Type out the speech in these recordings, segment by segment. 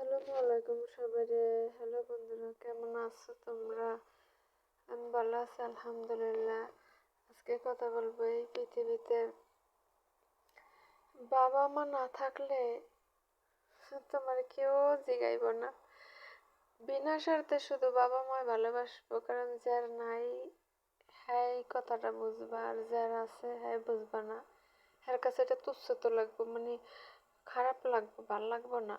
আসসালামু আলাইকুম সবাইরে। হ্যালো বন্ধুরা, কেমন আছো তোমরা? আমি ভালো আছি, আলহামদুলিল্লাহ। আজকে কথা বলব এই পৃথিবীতে। বাবা মা না থাকলে তোমার কেউ জিগাইব না। বিনা স্বার্থে শুধু বাবা মায় ভালোবাসবো, কারণ যার নাই হ্যাঁ কথাটা বুঝবা, আর যার আছে হ্যাঁ বুঝবা না। এর কাছে এটা তুচ্ছ তো লাগবো মানে খারাপ লাগবো, ভালো লাগবো না।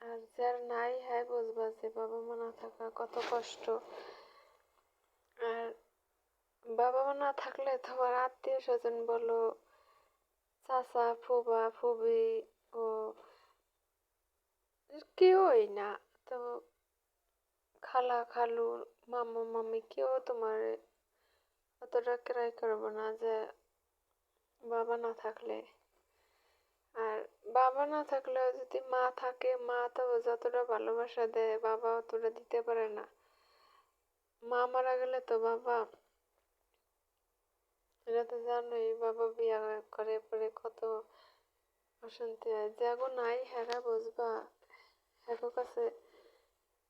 আর যার নাই হ্যাঁ বুঝবা যে বাবা মা না থাকা কত কষ্ট। আর বাবা মা না থাকলে তোমার আত্মীয় স্বজন বলো, চাচা, ফুবা, ফুবি ও কেউই না। তো খালা, খালু, মামা, মামি কেউ তোমার অতটা ক্রাই করব না যে বাবা না থাকলে। বাবা না থাকলেও যদি মা থাকে, মা তো যতটা ভালোবাসা দেয়, বাবা অতটা দিতে পারে না। মা মারা গেলে তো বাবা এটা তো জানোই বাবা বিয়া করে পরে কত অশান্তি হয়। যাগো নাই, হেরা বুঝবা। হেগো কাছে,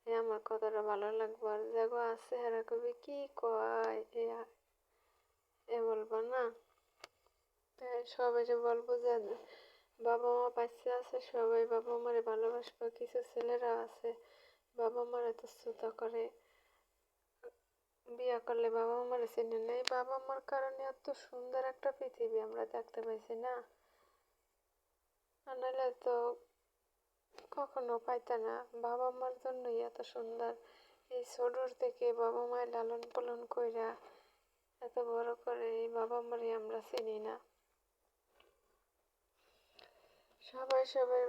এ আমার কথাটা ভালো লাগবে। আর যাগো আছে, হেরা কবি, কি কয়? এ বলব না? সবাই যে বলব যে বাবা মা পাশে আছে সবাই বাবা মারে ভালোবাসবে, কিছু ছেলেরা আছে বাবা মার এত শ্রদ্ধা করে। বিয়া করলে বাবা মারে চিনে নেই বাবা মার কারণে এত সুন্দর একটা পৃথিবী আমরা দেখতে পাইছি না। নাহলে তো কখনো পাইতে না বাবা মার জন্যই এত সুন্দর। এই ছোটোর থেকে বাবা মায়ের লালন পালন কইরা এত বড় করে এই বাবা মারে আমরা চিনি না। সবাই সবাই